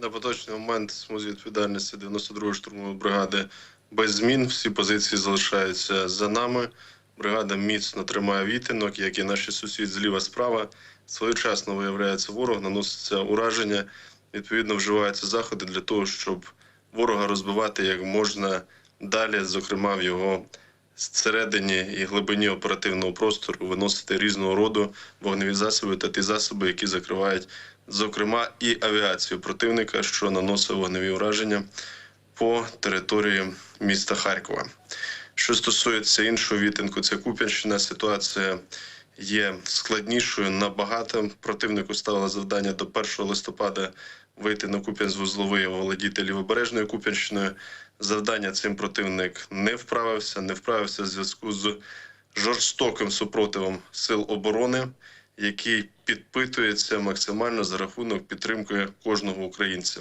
На поточний момент смузі відповідальності 92-ї штурмової бригади без змін. Всі позиції залишаються за нами. Бригада міцно тримає відтинок, як і наші сусід зліва справа. Своєчасно виявляється ворог, наноситься ураження. Відповідно, вживаються заходи для того, щоб ворога розбивати як можна далі, зокрема в його всередині і глибині оперативного простору, виносити різного роду вогневі засоби та ті засоби, які закривають, зокрема, і авіацію противника, що наносить вогневі ураження по території міста Харкова. Що стосується іншого відтинку, це Куп'янщина. Ситуація є складнішою набагато. Противнику ставило завдання до 1 листопада вийти на Куп'янськ-Вузловий і володіти лівобережною Куп'янщиною. Завдання цим противник не вправився, не вправився в зв'язку з жорстоким супротивом сил оборони, який підпитується максимально за рахунок підтримки кожного українця.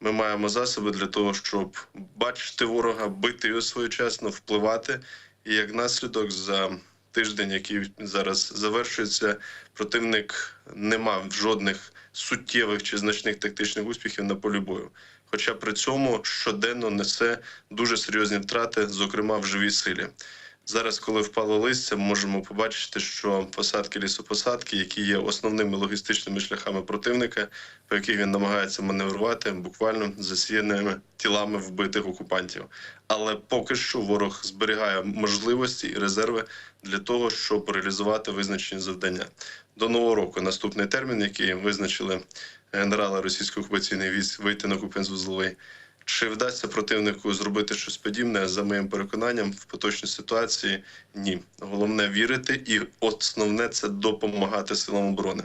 Ми маємо засоби для того, щоб бачити ворога, бити його своєчасно, впливати. І як наслідок за тиждень, який зараз завершується, противник не мав жодних суттєвих чи значних тактичних успіхів на полі бою. Хоча при цьому щоденно несе дуже серйозні втрати, зокрема в живій силі. Зараз, коли впало листя, можемо побачити, що посадки лісопосадки, які є основними логістичними шляхами противника, по яких він намагається маневрувати, буквально засіяними тілами вбитих окупантів. Але поки що ворог зберігає можливості і резерви для того, щоб реалізувати визначені завдання. До нового року наступний термін, який визначили генерали російської окупаційної військ, вийти на Куп'янськ-Вузловий. Чи вдасться противнику зробити щось подібне? За моїм переконанням, в поточній ситуації ні. Головне вірити, і основне це допомагати силам оборони.